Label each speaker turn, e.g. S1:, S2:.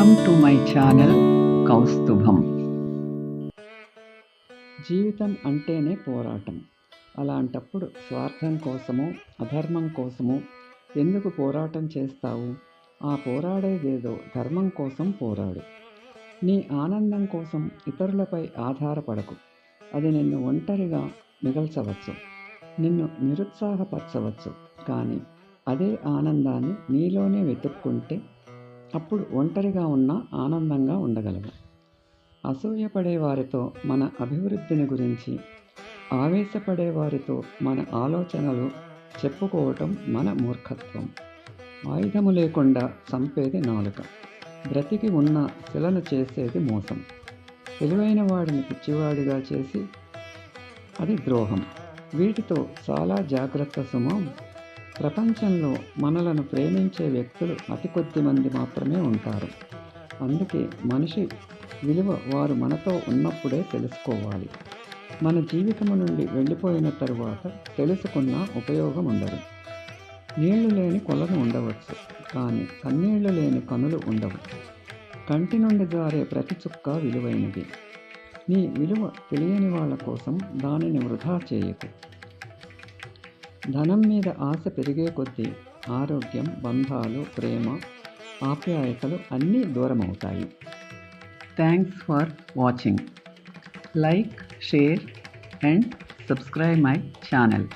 S1: Welcome to my channel Kaustubham జీవితం అంటేనే పోరాటం. అలాంటప్పుడు స్వార్థం కోసమో అధర్మం కోసమో ఎందుకు పోరాటం చేస్తావు? ఆ పోరాడేదేదో ధర్మం కోసం పోరాడు. నీ ఆనందం కోసం ఇతరులపై ఆధారపడకు. అది నిన్ను ఒంటరిగా మిగల్చవచ్చు. నిన్ను నిరుత్సాహపరచవచ్చు. కానీ అదే ఆనందాన్ని నీలోనే వెతుక్కుంటే అప్పుడు ఒంటరిగా ఉన్న ఆనందంగా ఉండగలవు అసూయపడే వారితో మన అభివృద్ధిని గురించి ఆవేశపడే వారితో మన ఆలోచనలు చెప్పుకోవటం మన మూర్ఖత్వం. ఆయుధము లేకుండా చంపేది నాలుక. బ్రతికి ఉన్న శిలను చేసేది మోసం. తెలివైన వాడిని పిచ్చివాడిగా చేసి అది ద్రోహం. వీటితో చాలా జాగ్రత్త సుమం. ప్రపంచంలో మనలను ప్రేమించే వ్యక్తులు అతి కొద్ది మంది మాత్రమే ఉంటారు. అందుకే మనిషి విలువ వారు మనతో ఉన్నప్పుడే తెలుసుకోవాలి. మన జీవితము నుండి వెళ్ళిపోయిన తరువాత తెలుసుకున్న ఉపయోగం ఉండదు. నీళ్ళు లేని కొలను ఉండవచ్చు కానీ కన్నీళ్ళు లేని కనులు ఉండవు. కంటి నుండి జారే ప్రతి చుక్క విలువైనది. నీ విలువ తెలియని వాళ్ళ కోసం దానిని వృధా చేయకు. ధనం మీద ఆశ పెరిగే కొద్దీ ఆరోగ్యం బంధాలు ప్రేమ ఆప్యాయతలు అన్నీ దూరమవుతాయి. Thanks for watching like share and subscribe my channel